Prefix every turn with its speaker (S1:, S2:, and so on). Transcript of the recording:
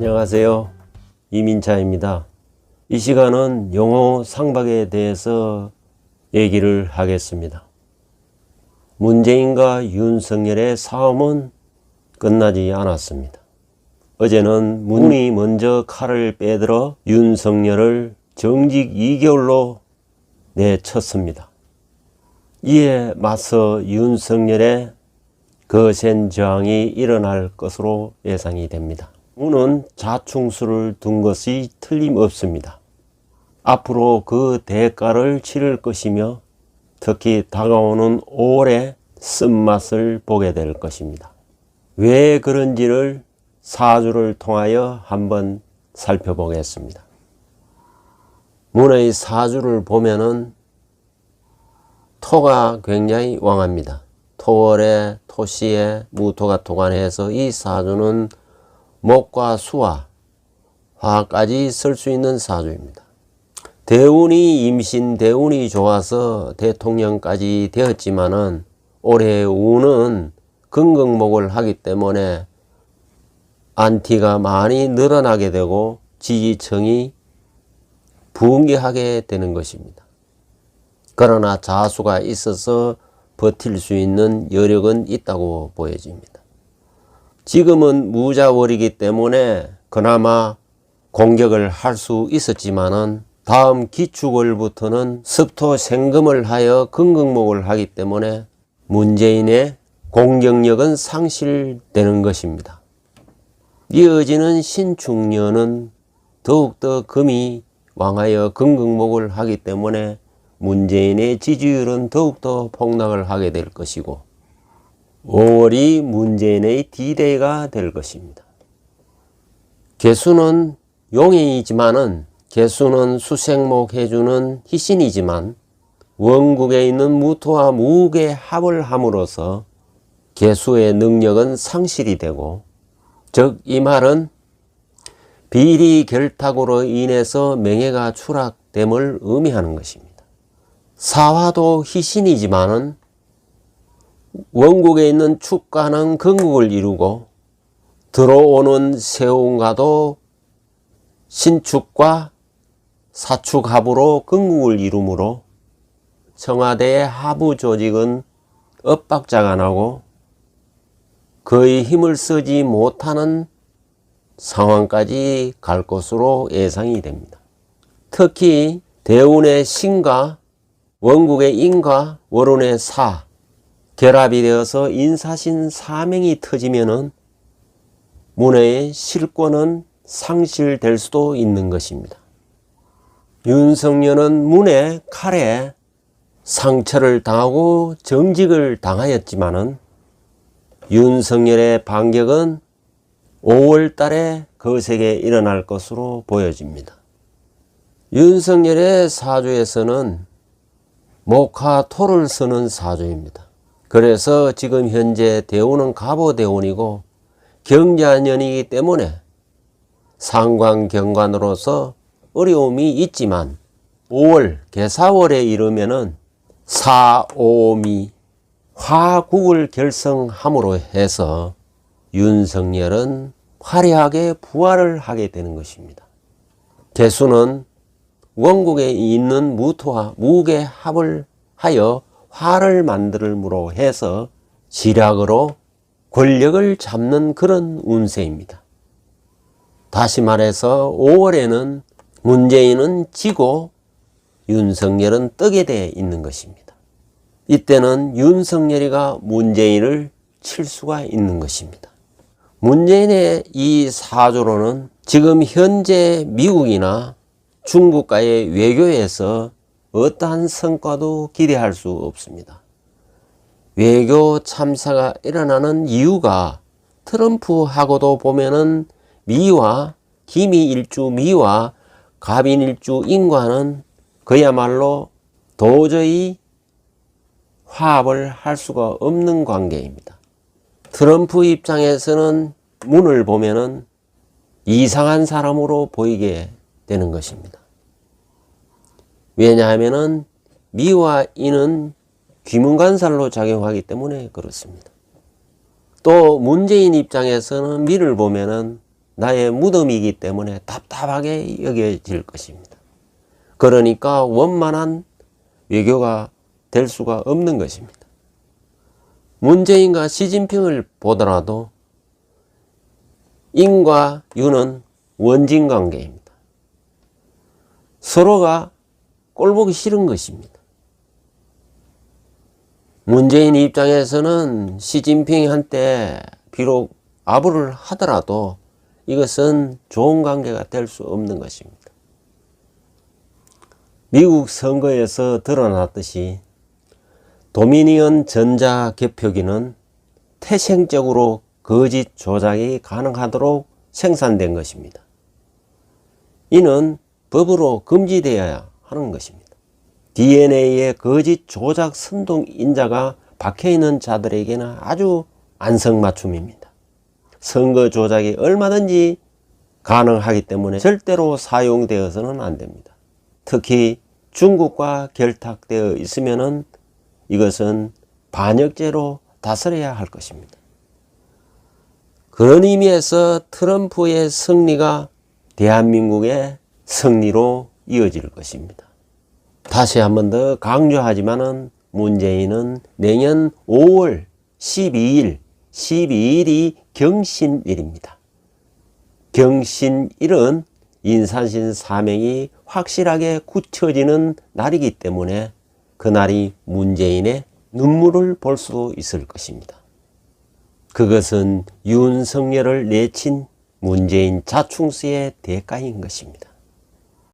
S1: 안녕하세요. 이민차입니다. 이 시간은 영호 상박에 대해서 얘기를 하겠습니다. 문재인과 윤석열의 싸움은 끝나지 않았습니다. 어제는 문이 먼저 칼을 빼들어 윤석열을 정직 2개월로 내쳤습니다. 이에 맞서 윤석열의 거센 저항이 일어날 것으로 예상이 됩니다. 문은 자충수를 둔 것이 틀림없습니다. 앞으로 그 대가를 치를 것이며 특히 다가오는 5월의 쓴맛을 보게 될 것입니다. 왜 그런지를 사주를 통하여 한번 살펴보겠습니다. 문의 사주를 보면은 토가 굉장히 왕합니다. 토월에 토시에 무토가 토관해서 이 사주는 목과 수와 화까지 쓸 수 있는 사주입니다. 대운이 임신 대운이 좋아서 대통령까지 되었지만은 올해 운은 긍긍목을 하기 때문에 안티가 많이 늘어나게 되고 지지층이 붕괴하게 되는 것입니다. 그러나 자수가 있어서 버틸 수 있는 여력은 있다고 보여집니다. 지금은 무자월이기 때문에 그나마 공격을 할 수 있었지만은 다음 기축월부터는 습토 생금을 하여 긍긍목을 하기 때문에 문재인의 공격력은 상실되는 것입니다. 이어지는 신축년은 더욱더 금이 왕하여 긍긍목을 하기 때문에 문재인의 지지율은 더욱더 폭락을 하게 될 것이고 5월이 문재인의 디데이가 될 것입니다. 개수는 용인이지만은 개수는 수생목 해주는 희신이지만 원국에 있는 무토와 무의 합을 함으로써 개수의 능력은 상실이 되고 즉 이 말은 비리 결탁으로 인해서 명예가 추락됨을 의미하는 것입니다. 사화도 희신이지만은 원국에 있는 축가는 건국을 이루고 들어오는 세운가도 신축과 사축 합으로 건국을 이루므로 청와대의 하부 조직은 엇박자가 나고 거의 힘을 쓰지 못하는 상황까지 갈 것으로 예상이 됩니다. 특히 대운의 신과 원국의 인과 월운의 사 결합이 되어서 인사신 사명이 터지면은 문화의 실권은 상실될 수도 있는 것입니다. 윤석열은 문의 칼에 상처를 당하고 정직을 당하였지만은 윤석열의 반격은 5월 달에 거세게 일어날 것으로 보여집니다. 윤석열의 사주에서는 목화 토를 쓰는 사주입니다. 그래서 지금 현재 대운은 갑오 대운이고 경자년이기 때문에 상관 경관으로서 어려움이 있지만 5월 개사월에 이르면은 사오미 화국을 결성함으로 해서 윤석열은 화려하게 부활을 하게 되는 것입니다. 개수는 원국에 있는 무토와 무의 합을 하여 화를 만들므로 해서 지략으로 권력을 잡는 그런 운세입니다. 다시 말해서 5월에는 문재인은 지고 윤석열은 떡에 대해 있는 것입니다. 이때는 윤석열이가 문재인을 칠 수가 있는 것입니다. 문재인의 이 사조로는 지금 현재 미국이나 중국과의 외교에서 어떠한 성과도 기대할 수 없습니다. 외교 참사가 일어나는 이유가 트럼프하고도 보면은 미와 기미일주 미와 갑인 일주 인과는 그야말로 도저히 화합을 할 수가 없는 관계입니다. 트럼프 입장에서는 문을 보면은 이상한 사람으로 보이게 되는 것입니다. 왜냐하면은 미와 인은 귀문관살로 작용하기 때문에 그렇습니다. 또 문재인 입장에서는 미를 보면은 나의 무덤이기 때문에 답답하게 여겨질 것입니다. 그러니까 원만한 외교가 될 수가 없는 것입니다. 문재인과 시진핑을 보더라도 인과 유는 원진 관계입니다. 서로가 꼴보기 싫은 것입니다. 문재인 입장에서는 시진핑한테 비록 아부를 하더라도 이것은 좋은 관계가 될 수 없는 것입니다. 미국 선거에서 드러났듯이 도미니언 전자 개표기는 태생적으로 거짓 조작이 가능하도록 생산된 것입니다. 이는 법으로 금지되어야 하는 것입니다. DNA의 거짓 조작 선동 인자가 박혀 있는 자들에게는 아주 안성맞춤입니다. 선거 조작이 얼마든지 가능하기 때문에 절대로 사용되어서는 안 됩니다. 특히 중국과 결탁되어 있으면은 이것은 반역죄로 다스려야 할 것입니다. 그런 의미에서 트럼프의 승리가 대한민국의 승리로 이어질 것입니다. 다시 한 번 더 강조하지만은 문재인은 내년 5월 12일, 12일이 경신일입니다. 경신일은 인산신 사명이 확실하게 굳혀지는 날이기 때문에 그날이 문재인의 눈물을 볼수 있을 것입니다. 그것은 윤석열을 내친 문재인 자충수의 대가인 것입니다.